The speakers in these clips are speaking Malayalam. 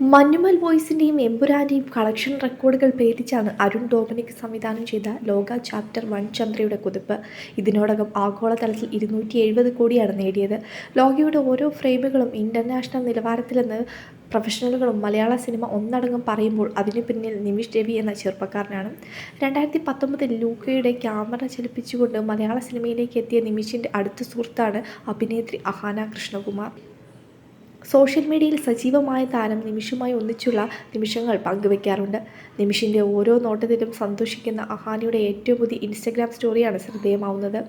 മഞ്ഞുമൽ ബോയ്സിന്റെയും എമ്പുരാന്റെയും കളക്ഷൻ റെക്കോർഡുകൾ ഭേദിച്ചാണ് അരുൺ ഡോമിനിക് സംവിധാനം ചെയ്ത ലോക ചാപ്റ്റർ വൺ ചന്ദ്രയുടെ കുതിപ്പ്. ഇതിനോടകം ആഗോളതലത്തിൽ ഇരുന്നൂറ്റി എഴുപത് കോടിയാണ് നേടിയത്. ലോകയുടെ ഓരോ ഫ്രെയിമുകളും ഇന്റർനാഷണൽ നിലവാരത്തിലെന്ന് പ്രൊഫഷണലുകളും മലയാള സിനിമ ഒന്നടങ്കം പറയുമ്പോൾ അതിന് പിന്നിൽ നിമിഷ് രവി എന്ന ചെറുപ്പക്കാരനാണ്. രണ്ടായിരത്തി പത്തൊമ്പതിൽ ലൂക്കയുടെ ക്യാമറ ചലിപ്പിച്ചുകൊണ്ട് മലയാള സിനിമയിലേക്ക് എത്തിയ നിമിഷിന്റെ അടുത്ത സുഹൃത്താണ് അഭിനേത്രി അഹാന കൃഷ്ണകുമാർ. സോഷ്യൽ മീഡിയയിൽ സജീവമായ താരം നിമിഷുമായി ഒന്നിച്ചുള്ള നിമിഷങ്ങൾ പങ്കുവെക്കാറുണ്ട്. നിമിഷിന്റെ ഓരോ നോട്ടത്തിലും സന്തോഷിക്കുന്ന അഹാനിയുടെ ഏറ്റവും പുതിയ ഇൻസ്റ്റഗ്രാം സ്റ്റോറിയാണ് ശ്രദ്ധേയമാവുന്നത്.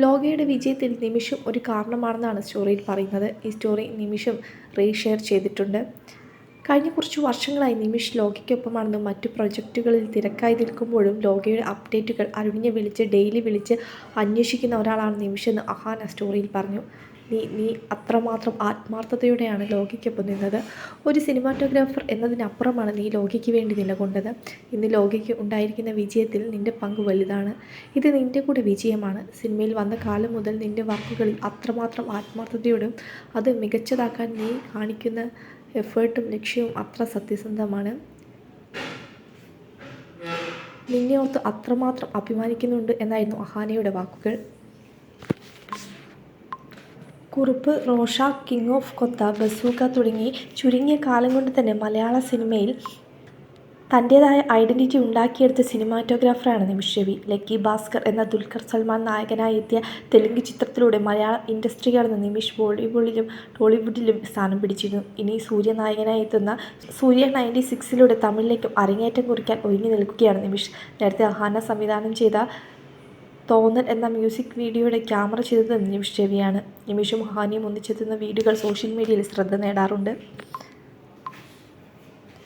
ലോകയുടെ വിജയത്തിൽ നിമിഷം ഒരു കാരണമാണെന്നാണ് സ്റ്റോറിയിൽ പറയുന്നത്. ഈ സ്റ്റോറി നിമിഷം റീഷെയർ ചെയ്തിട്ടുണ്ട്. കഴിഞ്ഞ കുറച്ച് വർഷങ്ങളായി നിമിഷ് ലോകയ്ക്കൊപ്പമാണെന്നും മറ്റു പ്രൊജക്റ്റുകളിൽ തിരക്കായി നിൽക്കുമ്പോഴും ലോകയുടെ അപ്ഡേറ്റുകൾ അരുണിനെ വിളിച്ച് ഡെയിലി വിളിച്ച് അന്വേഷിക്കുന്ന ഒരാളാണ് നിമിഷെന്ന് അഹാന സ്റ്റോറിയിൽ പറഞ്ഞു. നീ നീ അത്രമാത്രം ആത്മാർത്ഥതയോടെയാണ് ലോകയ്ക്കൊപ്പം നിന്നത് ഒരു സിനിമാറ്റോഗ്രാഫർ എന്നതിനപ്പുറമാണ് നീ ലോകയ്ക്ക് വേണ്ടി നിലകൊണ്ടത്. ഇന്ന് ലോകയ്ക്ക് ഉണ്ടായിരിക്കുന്ന വിജയത്തിൽ നിന്റെ പങ്ക് വലുതാണ്. ഇത് നിന്റെ കൂടെ വിജയമാണ്. സിനിമയിൽ വന്ന കാലം മുതൽ നിന്റെ വർക്കുകളിൽ അത്രമാത്രം ആത്മാർത്ഥതയോടും അത് മികച്ചതാക്കാൻ നീ കാണിക്കുന്ന എഫേർട്ടും ലക്ഷ്യവും അത്ര സത്യസന്ധമാണ്. നിന്നെ ഓർത്ത് അത്രമാത്രം അഭിമാനിക്കുന്നുണ്ട് എന്നായിരുന്നു അഹാനയുടെ വാക്കുകൾ. Kurup Rorschach King of Kotha Bazooka തുടങ്ങി ചുരുങ്ങിയ കാലം കൊണ്ട് തന്നെ മലയാള സിനിമയിൽ തന്റേതായ ഐഡന്റിറ്റി ഉണ്ടാക്കിയെടുത്ത സിനിമാറ്റോഗ്രാഫറാണ് നിമിഷവി. ലക്കി ഭാസ്കർ എന്ന ദുൽഖർ സൽമാൻ നായകനായി എത്തിയ തെലുങ്ക് ചിത്രത്തിലൂടെ മലയാള ഇൻഡസ്ട്രി കടന്ന് നിമിഷ് ബോളിവുഡിലും ടോളിവുഡിലും സ്ഥാനം പിടിച്ചിരുന്നു ഇനി സൂര്യ നായകനായി എത്തുന്ന സൂര്യ നയന്റി സിക്സിലൂടെ തമിഴിലേക്കും അരങ്ങേറ്റം കുറിക്കാൻ ഒരുങ്ങി നിൽക്കുകയാണ് നിമിഷ്. നേരത്തെ അഹാന സംവിധാനം ചെയ്ത തോന്നൽ എന്ന മ്യൂസിക് വീഡിയോയുടെ ക്യാമറ ചെയ്തത് നിമിഷ് രവിയാണ്. നിമിഷും ഹാനിയും ഒന്നിച്ചെത്തുന്ന വീഡിയോകൾ സോഷ്യൽ മീഡിയയിൽ ശ്രദ്ധ നേടാറുണ്ട്.